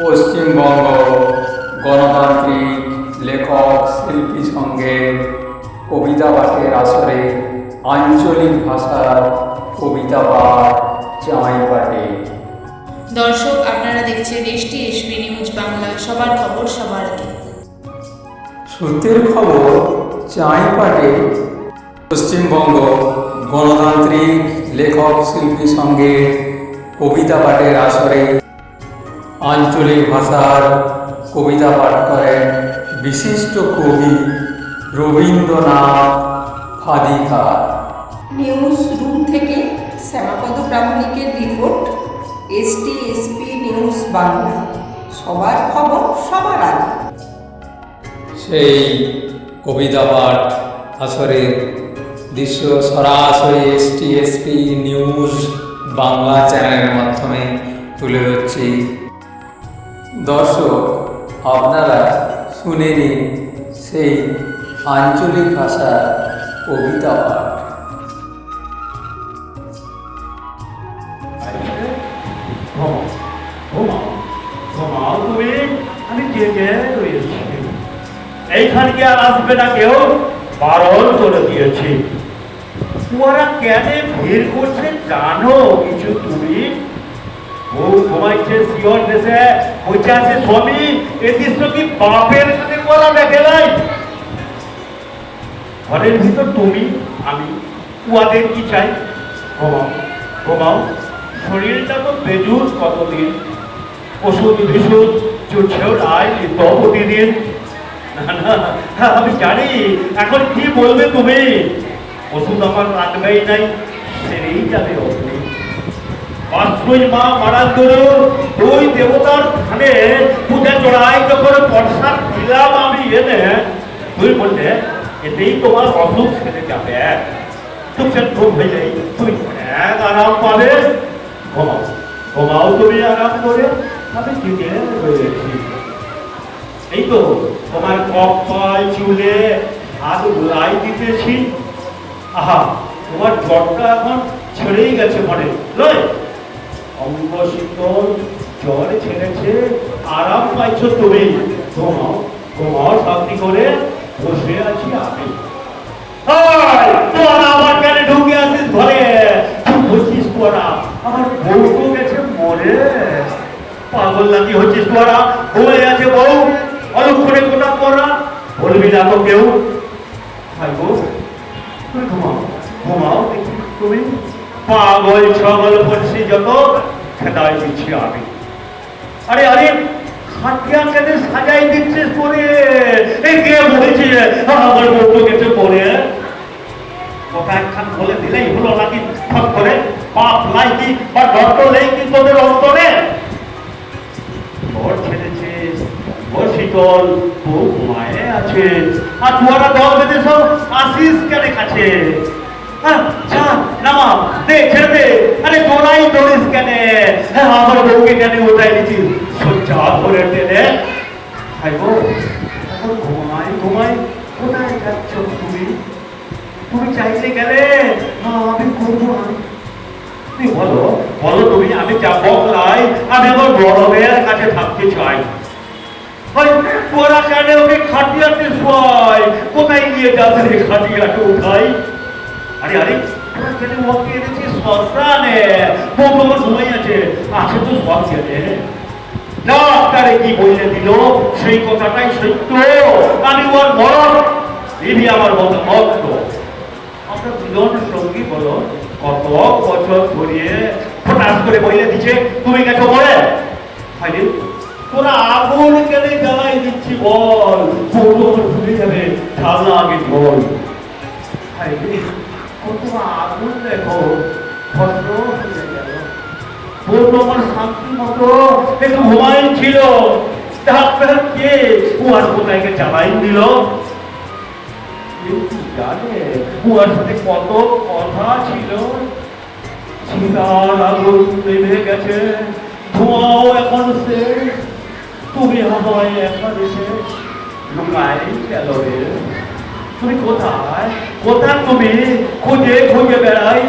পশ্চিমবঙ্গ গণতান্ত্রিক লেখক শিল্পী সঙ্গে কবিতা পাঠের আসরে আঞ্চলিক ভাষার কবিতা পাঠ চাঁই পাঠে। দর্শক আপনারা দেখছেন এসটি এসপি নিউজ বাংলা। সবার খবর সবার আগে। সূত্রের খবর চাঁই পাঠে। পশ্চিমবঙ্গ গণতান্ত্রিক লেখক শিল্পী সঙ্গে কবিতা পাঠের আসরে আঞ্চলিক ভাষার কবিতা পাঠ করেন বিশিষ্ট কবি রবীন্দ্রনাথ ফাদিকার। নিউজ রুম থেকে Shyamapada প্রামাণিকের report ST SP news Bangla. সবার খবর সবার আগে। সেই কবিতা পাঠ আসরের দৃশ্য সরাসরি এসটি এসপি নিউজ বাংলা চ্যানেলের মাধ্যমে তুলে ধরছি। দর্শক, আপনারা শুনে নিন সেই আঞ্চলিক ভাষার কবিতা পাঠ। এইখানকে আর আসবে না কেউ বারণ করে দিয়েছি। ওরা কেন ভিড় করছে জানো কিছু তুমি? ও ঘুমাইছে শিওর দেশে। বসে আছে স্বামী? এ দৃশ্য কি বাপের সাথে করা দেখে নাই? ঘরের ভিতর তুমি, আমি, উহাদের কি চাই? ঘুমাও ঘুমাও। শরীরটা তো বেজুর কতদিন? ওষুধ বিশুদ চুটছেও নাই নিত প্রতিদিন। আমি জানি, এখন কি বলবে তুমি? ওষুধ আমার লাগবেই নাই, সেরেই যাবে অগ্নি বাস্তবই মা মারার গরু ওই দেবতার ধানে পূজা চড়াই যখন বর্ষার দিলাম আমি এনে তুই বললে, এতেই তোমার অসুখ সেরে যাবে। হয়ে যাই তুমি এক আরাম পাবে। ঘুমাও ঘুমাও তুমি আরাম করে। আমি জিতে রয়েছি। এই তো তোমার কপাল চুলে হাত দিতেছি। আহা, তোমার জ্বরটা এখন ছেড়েই গেছে মনে। লয় অঙ্গ শীতল জ্বর ছেড়েছে, আরাম পাইছো তুমি। ঘুমাও ঘুমাও শান্তি করে বসে আছি আমি। আবার কেন ঢুকে আসিস ঘরে। বলছিস তোরা আমার বউ তো গেছে মরে। পাগল নাকি হচ্ছিস তোরা ঘুমিয়ে আছে বউ। অলুক করে কোটা পড়া। বলবি না তো কেউ। হাই গো তুমি ঘুমাও ঘুমাও দেখি তুমি। পাগল, ছগল বলছি যত খেদাই দিচ্ছি আমি। আরে আরে, খাটিয়া সাজাই দিচ্ছিস পরে। এই কে বলছে আমার বউ গেছে পরে? কথা একখান বলে দিলেই হলো নাকি ফট করে? পাপ লাইকি বা ডক্টর লাইকি তোদের অন্তরে? ঘর ছেড়েছিস ঘর শীতল, বউ আছে। আর তোরা দল বেঁধে সব আসিস কেন কাছে হ্যাঁ, আমি বলো তুমি আমি আমার বড় মেয়ের কাছে থাকতে চাই ওই তোরা কেন ওকে খাটিয়াতে শোয় কোথায় নিয়ে যাস রে খাটিয়াকে উঠাই আরে আরে কেন ওকে এনেছিস শ্মশানে। তোমার ঘুমাই আছে। আছে তো সব গেলে ডাক্তারে কি বললে দিল? সেই কথাটাই সত্য। আমি ওর মরণ। দিবি আমার মতো মত আমরা দুজন সঙ্গী বলো, কত বছর ধরিয়ে ফটাস করে বইলে দিচ্ছে, তুমি গেছো বলে? হয়নি? তোরা আগুন কেন জ্বালাই দিচ্ছি বল। পুরো ভুলে যাবে ঠান্ডা আগে বল হাইরে কত আগুন দেখো ভদ্র হয়ে গেল পূর্ণ আমার শান্তি মতো একটু ঘুমাই ছিল ডাক্তার কে আর কোথায় জ্বালাই দিল সাথে কত কথা ছিল চিতার আগুন নেমে গেছে ধোঁয়াও এখন শেষ তুমি আমায় একা রেখে লুকাই রে তুমি কোথায়? কোথায় তুমি? খুঁজে খুঁজে বেড়াই।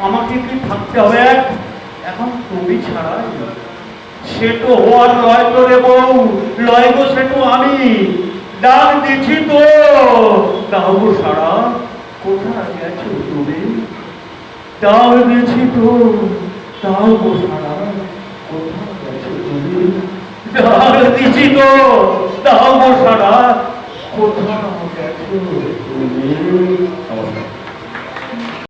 আমাকে কি থাকতে হবে? এখন তুমি ছাড়াই সেটু হওয়ার লয় তো রে বউ। লয় গো সেটু আমি। ডাক দিছি তো। দাও গো সারা। কোথায় গেছো তুমি? দাও দিছি তো। দাও গো সারা। কোথায় গেছো তুমি? ডাক দিছি তো। দাও গো সারা। কোথায় গেছো তুমি নমস্কার